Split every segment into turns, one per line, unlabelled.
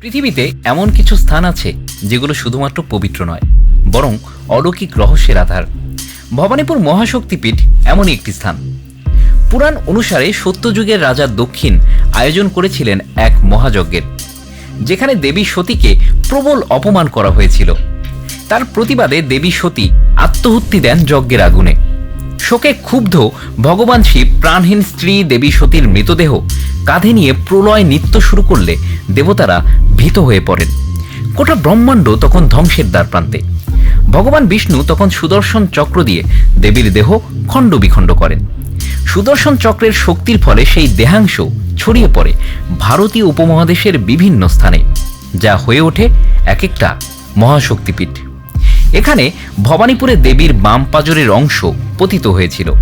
পৃথিবীতে এমন কিছু স্থান আছে যেগুলো শুধুমাত্র পবিত্র নয়, বরং অলৌকিক রহস্যের আধার। ভবানীপুর মহাশক্তিপীঠ এমনই একটি স্থান। পুরাণ অনুসারে সত্যযুগের রাজা দক্ষিণ আয়োজন করেছিলেন এক মহাযজ্ঞের, যেখানে দেবী সতীকে প্রবল অপমান করা হয়েছিল। তার প্রতিবাদে দেবী সতী আত্মহত্যি দেন যজ্ঞের আগুনে। শোকে ক্ষুব্ধ ভগবান শিব প্রাণহীন স্ত্রী দেবী সতীর মৃতদেহ কাঁধে নিয়ে প্রলয় নৃত্য শুরু করলে দেবতারা ভীত হয়ে পড়েন। গোটা ব্রহ্মাণ্ড তখন ধ্বংসের দ্বার প্রান্তে। ভগবান বিষ্ণু তখন সুদর্শন চক্র দিয়ে দেবীর দেহ খণ্ড বিখণ্ড করেন। সুদর্শন চক্রের শক্তির ফলে সেই দেহাংশ ছড়িয়ে পড়ে ভারতীয় উপমহাদেশের বিভিন্ন স্থানে, যা হয়ে ওঠে এক একটা মহাশক্তিপীঠ। এখানে ভবানীপুরে দেবীর বাম পাজরের অংশ পতিত হয়েছিল।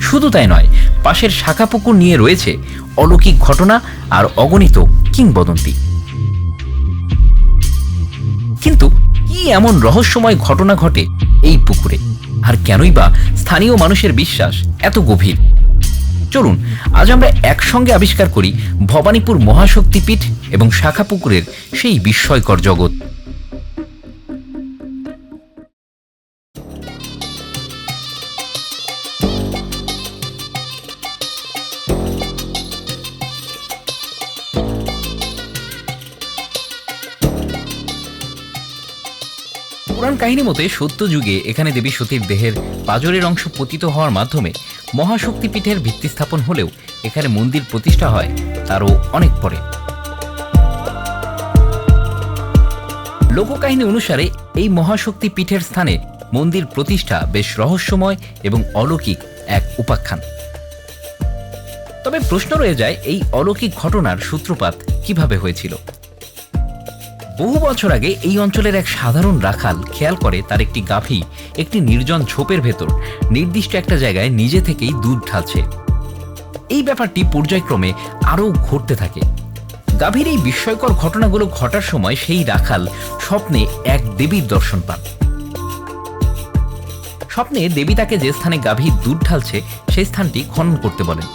শুধু তাই নয়, পাশের শাখা পুকুর নিয়ে রয়েছে অলৌকিক ঘটনা আর অগণিত কিংবদন্তি। কিন্তু কি এমন রহস্যময় ঘটনা ঘটে এই পুকুরে? আর কেনই বা স্থানীয় মানুষের বিশ্বাস এত গভীর? চলুন, আজ আমরা একসঙ্গে আবিষ্কার করি ভবানীপুর মহাশক্তিপীঠ এবং শাখা পুকুরের সেই বিস্ময়কর জগৎ। পুরাণ কাহিনী মতে, সত্য যুগে এখানে দেবী সতীর দেহের পাজরের অংশ পতিত হওয়ার মাধ্যমে মহাশক্তিপীঠের ভিত্তি স্থাপন হলেও এখানে মন্দির প্রতিষ্ঠা হয় তারও অনেক পরে। লোককাহিনী অনুসারে এই মহাশক্তি পীঠের স্থানে মন্দির প্রতিষ্ঠা বেশ রহস্যময় এবং অলৌকিক এক উপাখ্যান। তবে প্রশ্ন রয়ে যায়, এই অলৌকিক ঘটনার সূত্রপাত কীভাবে হয়েছিল? বহু বছর আগে এই অঞ্চলের এক সাধারণ রাখাল খেয়াল করে তার একটি গাভী, একটি নির্জন ঝোপের ভেতর নির্দিষ্ট একটা জায়গায় নিজে থেকেই দুধ ঢালছে। এই ব্যাপারটি পর্যায়ক্রমে আরও ঘটতে থাকে। গাভীর এই বিস্ময়কর ঘটনাগুলো ঘটার সময় সেই রাখাল স্বপ্নে এক দেবীর দর্শন পান। স্বপ্নে দেবী তাকে যে স্থানে গাভী দুধ ঢালছে, সেই স্থানটি খনন করতে বলেন।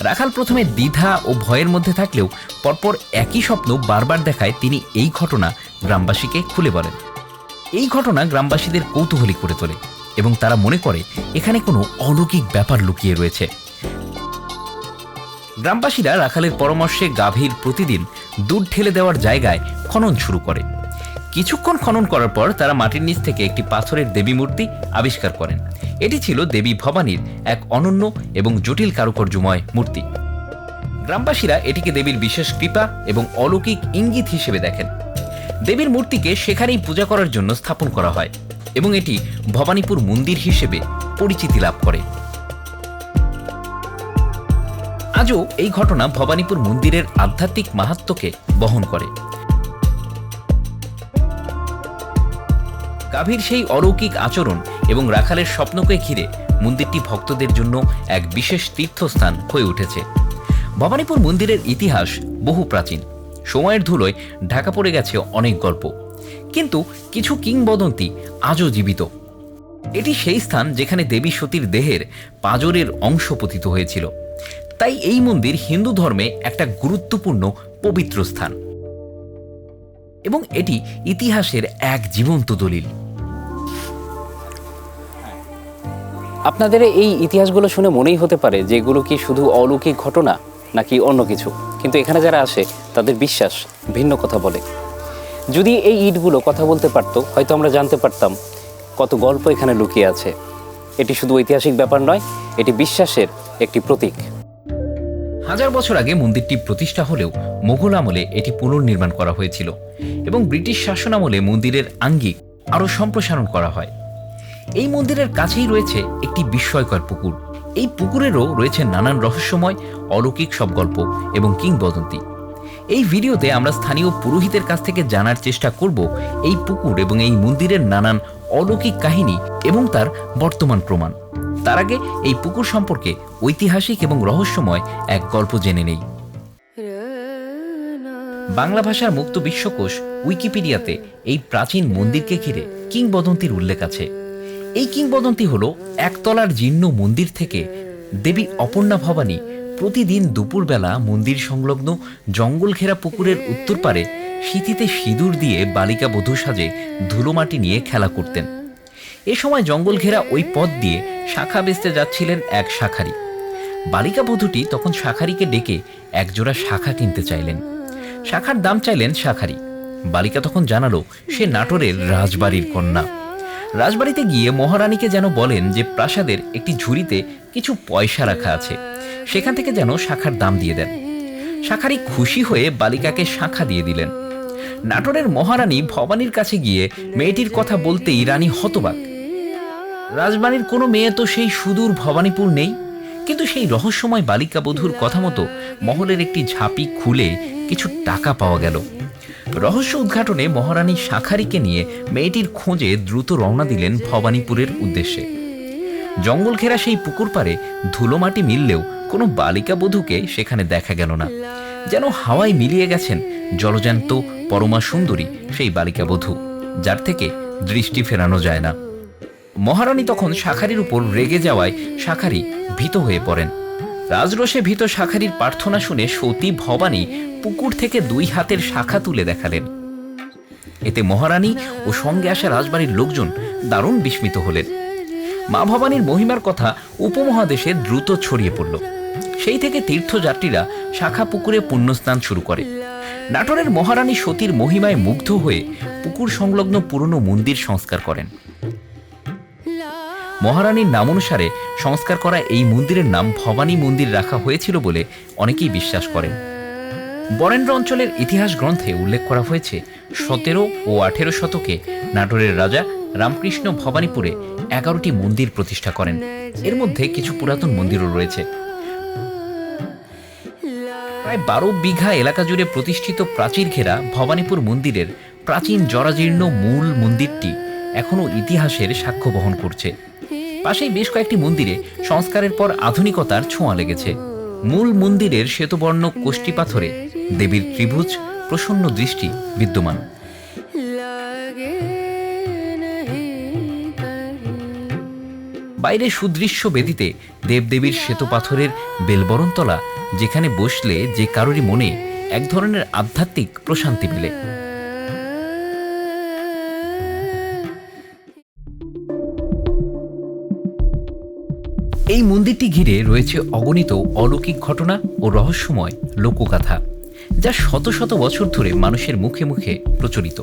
রাখাল প্রথমে দ্বিধা ও ভয়ের মধ্যে থাকলেও পরপর একই স্বপ্ন বারবার দেখায় তিনি এই ঘটনা গ্রামবাসীকে খুলে বলেন। এই ঘটনা গ্রামবাসীদের কৌতূহলী করে তোলে এবং তারা মনে করে, এখানে কোনো অলৌকিক ব্যাপার লুকিয়ে রয়েছে। গ্রামবাসীরা রাখালের পরামর্শে গাভীর প্রতিদিন দুধ ঠেলে দেওয়ার জায়গায় খনন শুরু করে। কিছুক্ষণ খনন করার পর তারা মাটির নিচ থেকে একটি পাথরের দেবী মূর্তি আবিষ্কার করেন। এটি ছিল দেবী ভবানীর এক অনন্য এবং জটিল কারুকার্যময় মূর্তি। গ্রামবাসীরা এটিকে দেবীর বিশেষ কৃপা এবং অলৌকিক ইঙ্গিত হিসেবে দেখেন। দেবীর মূর্তিকে সেখানেই পূজা করার জন্য স্থাপন করা হয় এবং এটি ভবানীপুর মন্দির হিসেবে পরিচিতি লাভ করে। আজও এই ঘটনা ভবানীপুর মন্দিরের আধ্যাত্মিক মাহাত্ম্যকে বহন করে। গাভীর সেই অলৌকিক আচরণ এবং রাখালের স্বপ্নকে ঘিরে মন্দিরটি ভক্তদের জন্য এক বিশেষ তীর্থস্থান হয়ে উঠেছে। ভবানীপুর মন্দিরের ইতিহাস বহু প্রাচীন। সময়ের ধুলোয় ঢাকা পড়ে গেছে অনেক গল্প। কিন্তু কিছু কিংবদন্তি আজও জীবিত। এটি সেই স্থান যেখানে দেবী সতীর দেহের পাজরের অংশ পতিত হয়েছিল। তাই এই মন্দির হিন্দু ধর্মে একটা গুরুত্বপূর্ণ পবিত্র স্থান। এবং এটি ইতিহাসের এক জীবন্ত দলিল।
আপনাদের এই ইতিহাসগুলো শুনে মনেই হতে পারে যে এগুলো কি শুধু অলৌকিক ঘটনা? নাকি অন্য কিছু। কিন্তু এখানে যারা আসে, তাদের বিশ্বাস ভিন্ন কথা বলে। যদি এই ইটগুলো কথা বলতে পারতো, হয়তো আমরা জানতে পারতাম কত গল্প এখানে লুকিয়ে আছে। এটি শুধু ঐতিহাসিক ব্যাপার নয়, এটি বিশ্বাসের একটি প্রতীক।
হাজার বছর আগে মন্দিরটি প্রতিষ্ঠা হলেও মোগল আমলে এটি পুনর্নির্মাণ করা হয়েছিল এবং ব্রিটিশ শাসন আমলে মন্দিরের আঙ্গিক আরও সম্প্রসারণ করা হয়। এই মন্দিরের কাছেই রয়েছে একটি বিস্ময়কর পুকুর। এই পুকুরেরও রয়েছে নানান রহস্যময়, অলৌকিক সব গল্প এবং কিংবদন্তি। এই ভিডিওতে আমরা স্থানীয় পুরোহিতের কাছ থেকে জানার চেষ্টা করব এই পুকুর এবং এই মন্দিরের নানান অলৌকিক কাহিনী এবং তার বর্তমান প্রমাণ। তার আগে এই পুকুর সম্পর্কে ঐতিহাসিক এবং রহস্যময় এক গল্প জেনে নেই। বাংলা ভাষার মুক্ত বিশ্বকোষ উইকিপিডিয়াতে এই প্রাচীন মন্দিরকে ঘিরে কিংবদন্তির উল্লেখ আছে। এই কিংবদন্তি হল একতলার জীর্ণ মন্দির থেকে দেবী অপর্ণা ভবানী প্রতিদিন দুপুরবেলা মন্দির সংলগ্ন জঙ্গল ঘেরা পুকুরের উত্তর পারে শীতিতে সিঁদুর দিয়ে বালিকা বধূ সাজে ধুলোমাটি নিয়ে খেলা করতেন। এ সময় জঙ্গল ঘেরা ওই পথ দিয়ে শাখা বেচতে যাচ্ছিলেন এক শাখারি। বালিকা বধূটি তখন শাখারিকে ডেকে একজোড়া শাখা কিনতে চাইলেন। শাখার দাম চাইলেন শাখারি। বালিকা তখন জানালো, সে নাটোরের রাজবাড়ির কন্যা। রাজবাড়িতে গিয়ে মহারানীকে যেন বলেন যে প্রাসাদের একটি ঝুড়িতে কিছু পয়সা রাখা আছে। সেখান থেকে যেন শাখার দাম দিয়ে দেন। শাখারি খুশি হয়ে বালিকাকে শাখা দিয়ে দিলেন। নাটোরের মহারানী ভবানীর কাছে গিয়ে মেয়েটির কথা বলতেই রানী হতবাক। রাজবাড়ির কোনো মেয়ে তো সেই সুদূর ভবানীপুর নেই। কিন্তু সেই রহস্যময় বালিকা বধূর কথা মতো মহলের একটি ঝাঁপি খুলে কিছু টাকা পাওয়া গেল। রহস্য উদ্ঘাটনে মহারানী শাখারিকে নিয়ে মেয়েটির খোঁজে দ্রুত রওনা দিলেন ভবানীপুরের উদ্দেশ্যে। জঙ্গল ঘেরা সেই পুকুর পাড়ে ধুলোমাটি মিললেও কোনো বালিকা বধূকে সেখানে দেখা গেল না। যেন হাওয়ায় মিলিয়ে গেছেন জলজান্ত, পরমা সুন্দরী সেই বালিকা বধূ, যার থেকে দৃষ্টি ফেরানো যায় না। মহারানী তখন শাখারির উপর রেগে যাওয়ায় শাখারি ভীত হয়ে পড়েন। রাজরোষে ভীত শাখারির প্রার্থনা শুনে সতী ভবানী পুকুর থেকে দুই হাতের শাখা তুলে দেখালেন। এতে মহারানী ও সঙ্গে আসা রাজবাড়ির লোকজন দারুণ বিস্মিত হলেন। মা ভবানীর মহিমার কথা উপমহাদেশে দ্রুত ছড়িয়ে পড়ল। সেই থেকে তীর্থযাত্রীরা শাখা পুকুরে পুণ্যস্নান শুরু করে। নাটোরের মহারানী সতীর মহিমায় মুগ্ধ হয়ে পুকুর সংলগ্ন পুরনো মন্দির সংস্কার করেন। মহারানীর নাম অনুসারে সংস্কার করা এই মন্দিরের নাম ভবানী মন্দির রাখা হয়েছিল বলে অনেকেই বিশ্বাস করেন। বরেন্দ্র অঞ্চলের ইতিহাস গ্রন্থে উল্লেখ করা হয়েছে, সতেরো ও আঠেরো শতকে নাটোরের রাজা রামকৃষ্ণ ভবানীপুরে এগারোটি মন্দির প্রতিষ্ঠা করেন। এর মধ্যে কিছু পুরাতন মন্দিরও রয়েছে। প্রায় বারো বিঘা এলাকা জুড়ে প্রতিষ্ঠিত প্রাচীর ঘেরা ভবানীপুর মন্দিরের প্রাচীন জরাজীর্ণ মূল মন্দিরটি এখনও ইতিহাসের সাক্ষ্য বহন করছে। পাশেই বেশ কয়েকটি মন্দিরে সংস্কারের পর আধুনিকতার ছোঁয়া লেগেছে। মূল মন্দিরের শ্বেতবর্ণ কোষ্টি পাথরে দেবীর ত্রিভুজ, প্রসন্ন দৃষ্টি বিদ্যমান। বাইরে সুদৃশ্য বেদিতে দেবদেবীর শ্বেতপাথরের বেলবরণতলা, যেখানে বসলে যে কারোরই মনে এক ধরনের আধ্যাত্মিক প্রশান্তি মেলে। এই মন্দিরটি ঘিরে রয়েছে অগণিত অলৌকিক ঘটনা ও রহস্যময় লোকগাথা, যা শত শত বছর ধরে মানুষের মুখে মুখে প্রচলিত।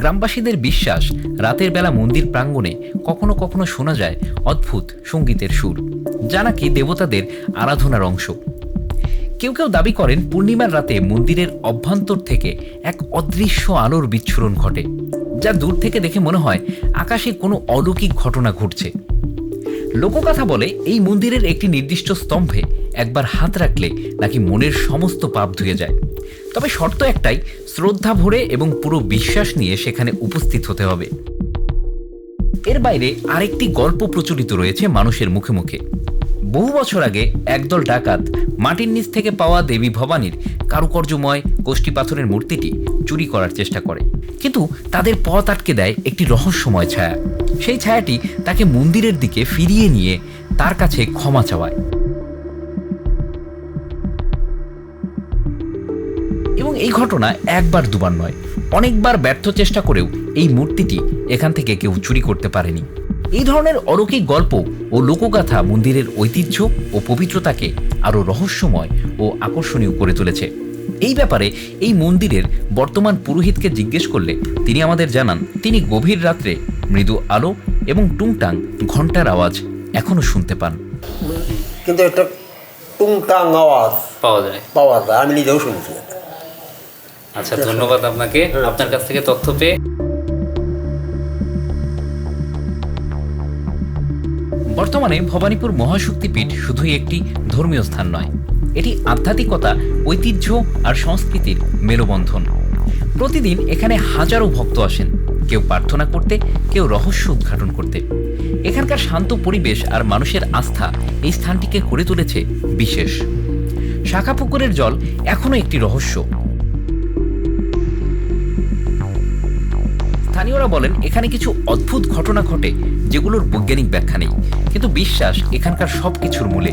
গ্রামবাসীদের বিশ্বাস, রাতের বেলা মন্দির প্রাঙ্গণে কখনো কখনো শোনা যায় অদ্ভুত সঙ্গীতের সুর, যা নাকি দেবতাদের আরাধনার অংশ। কেউ কেউ দাবি করেন পূর্ণিমার রাতে মন্দিরের অভ্যন্তর থেকে এক অদৃশ্য আলোর বিচ্ছুরণ ঘটে, যা দূর থেকে দেখে মনে হয় আকাশে কোনো অলৌকিক ঘটনা ঘটছে। লোককথা বলে এই মন্দিরের একটি নির্দিষ্ট স্তম্ভে একবার হাত রাখলে নাকি মনের সমস্ত পাপ ধুয়ে যায়। তবে শর্ত একটাই, শ্রদ্ধা ভরে এবং পুরো বিশ্বাস নিয়ে সেখানে উপস্থিত হতে হবে। এর বাইরে আরেকটি গল্প প্রচলিত রয়েছে মানুষের মুখে মুখে। বহু বছর আগে একদল ডাকাত মাটির নিচ থেকে পাওয়া দেবী ভবানীর কারুকার্যময় কোষ্ঠী পাথরের মূর্তিটি চুরি করার চেষ্টা করে। কিন্তু তাদের পথ আটকে দেয় একটি রহস্যময় ছায়া। সেই ছায়াটি তাকে মন্দিরের দিকে ফিরিয়ে নিয়ে তার কাছে ক্ষমা চাওয়ায়। এবং এই ঘটনা একবার দুবার নয়, অনেকবার ব্যর্থ চেষ্টা করেও এই মূর্তিটি এখান থেকে কেউ চুরি করতে পারেনি। এই ধরনের অলৌকিক গল্প ও লোকগাথা মন্দিরের ঐতিহ্য ও পবিত্রতাকে আরও রহস্যময় ও আকর্ষণীয় করে তুলেছে। এই ব্যাপারে এই মন্দিরের বর্তমান পুরোহিতকে জিজ্ঞেস করলে তিনি আমাদের জানান তিনি গভীর রাত্রে মৃদু আলো এবং টুংটাং ঘণ্টার আওয়াজ এখনও শুনতে পান।
কিন্তু একটা টুংটাং আওয়াজ
পাওয়া যায়।
পাওয়া যায় আমি নিজেও শুনছি।
আচ্ছা ধন্যবাদ আপনাকে। আপনার কাছ থেকে তথ্য পেয়ে
বর্তমানে ভবানীপুর মহাশক্তিপীঠ শুধুই একটি ধর্মীয় স্থান নয়। এটি আধ্যাত্মিকতা, ঐতিহ্য আর সংস্কৃতির মেলবন্ধন প্রতিদিন এখানে হাজারো ভক্ত আসেন। কেউ প্রার্থনা করতে, কেউ রহস্য উদ্ঘাটন করতে। এখানকার শান্ত পরিবেশ আর মানুষের আস্থা এই স্থানটিকে করে তুলেছে বিশেষ। শাখা পুকুরের জল এখনও একটি রহস্য। স্থানীয়রা বলেন, এখানে কিছু অদ্ভুত ঘটনা ঘটে যেগুলোর বৈজ্ঞানিক ব্যাখ্যা নেই, কিন্তু বিশ্বাস এখানকার সব কিছুর মূলে।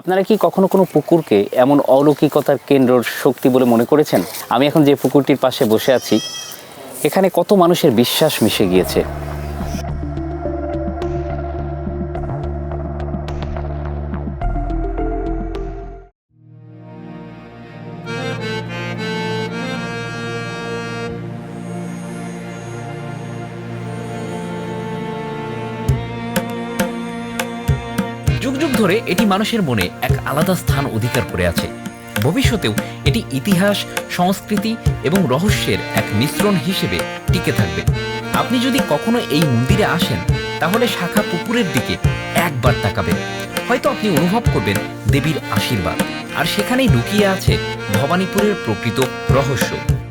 আপনারা কি কখনো কোনো পুকুরকে এমন অলৌকিকতার কেন্দ্রর শক্তি বলে মনে করেছেন? আমি এখন যে পুকুরটির পাশে বসে আছি, এখানে কত মানুষের বিশ্বাস মিশে গিয়েছে?
ধরে এটি মানুষের মনে এক আলাদা স্থান অধিকার করে আছে। ভবিষ্যতেও এটি ইতিহাস, সংস্কৃতি এবং রহস্যের এক মিশ্রণ হিসেবে টিকে থাকবে। আপনি যদি কখনো এই মন্দিরে আসেন, তাহলে শাখা পুকুরের দিকে একবার তাকাবেন। হয়তো আপনি অনুভব করবেন দেবীর আশীর্বাদ। আর সেখানেই লুকিয়ে আছে ভবানীপুরের প্রকৃত রহস্য।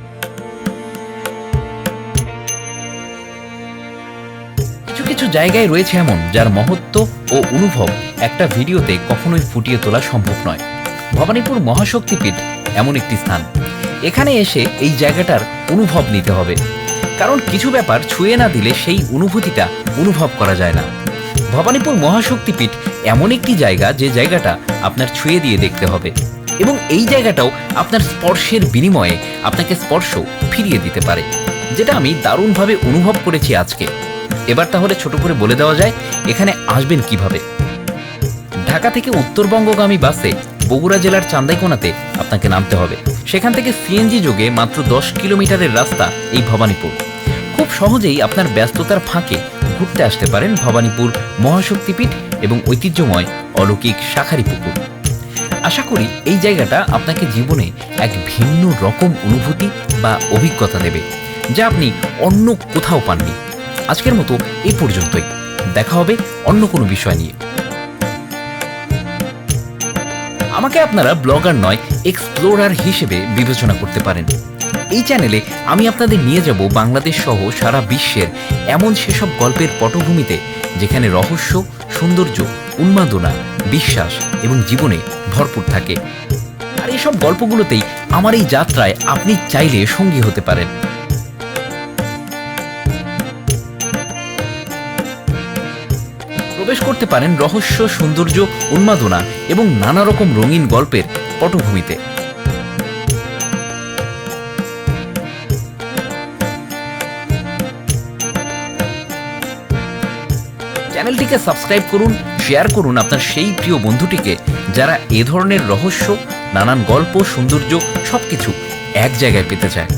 কিছু জায়গায় রয়েছে এমন যার মহত্ব ও অনুভব একটা ভিডিওতে কখনোই ফুটিয়ে তোলা সম্ভব নয়। ভবানীপুর মহাশক্তিপীঠ এমন একটি স্থান। এখানে এসে এই জায়গাটার অনুভব নিতে হবে। কারণ কিছু ব্যাপার ছুঁয়ে না দিলে সেই অনুভূতিটা অনুভব করা যায় না। ভবানীপুর মহাশক্তিপীঠ এমন একটি জায়গা যে জায়গাটা আপনার ছুঁয়ে দিয়ে দেখতে হবে। এবং এই জায়গাটাও আপনার স্পর্শের বিনিময়ে আপনাকে স্পর্শ ফিরিয়ে দিতে পারে। যেটা আমি দারুণভাবে অনুভব করেছি আজকে। এবার তাহলে ছোট করে বলে দেওয়া যায়, এখানে আসবেন কীভাবে? ঢাকা থেকে উত্তরবঙ্গগামী বাসে বগুড়া জেলার চান্দাইকোনাতে আপনাকে নামতে হবে। সেখান থেকে সিএনজি যোগে মাত্র দশ কিলোমিটারের রাস্তা এই ভবানীপুর। খুব সহজেই আপনার ব্যস্ততার ফাঁকে ঘুরতে আসতে পারেন ভবানীপুর মহাশক্তিপীঠ এবং ঐতিহ্যময় অলৌকিক শাখারি পুকুর। আশা করি এই জায়গাটা আপনাকে জীবনে এক ভিন্ন রকম অনুভূতি বা অভিজ্ঞতা দেবে, যা আপনি অন্য কোথাও পাননি। আজকের মতো এই পর্যন্তই। দেখা হবে অন্য কোনো বিষয় নিয়ে। আমাকে আপনারা ব্লগার নয়, এক্সপ্লোরার হিসেবে বিবেচনা করতে পারেন। এই চ্যানেলে আমি আপনাদের নিয়ে যাব বাংলাদেশ সহ সারা বিশ্বের এমন সেসব গল্পের পটভূমিতে, যেখানে রহস্য, সৌন্দর্য, উন্মাদনা, বিশ্বাস এবং জীবনে ভরপুর থাকে। আর এইসব গল্পগুলোতেই আমার এই যাত্রায় আপনি চাইলে সঙ্গী হতে পারেন। প্রবেশ করতে পারেন রহস্য, সৌন্দর্য, উন্মাদনা এবং নানা রকম রঙিন গল্পের পটভূমিতে। চ্যানেলটিকে সাবস্ক্রাইব করুন, শেয়ার করুন আপনার সেই প্রিয় বন্ধুটিকে যারা এ ধরনের রহস্য, নানান গল্প, সৌন্দর্য সবকিছু এক জায়গায় পেতে চায়।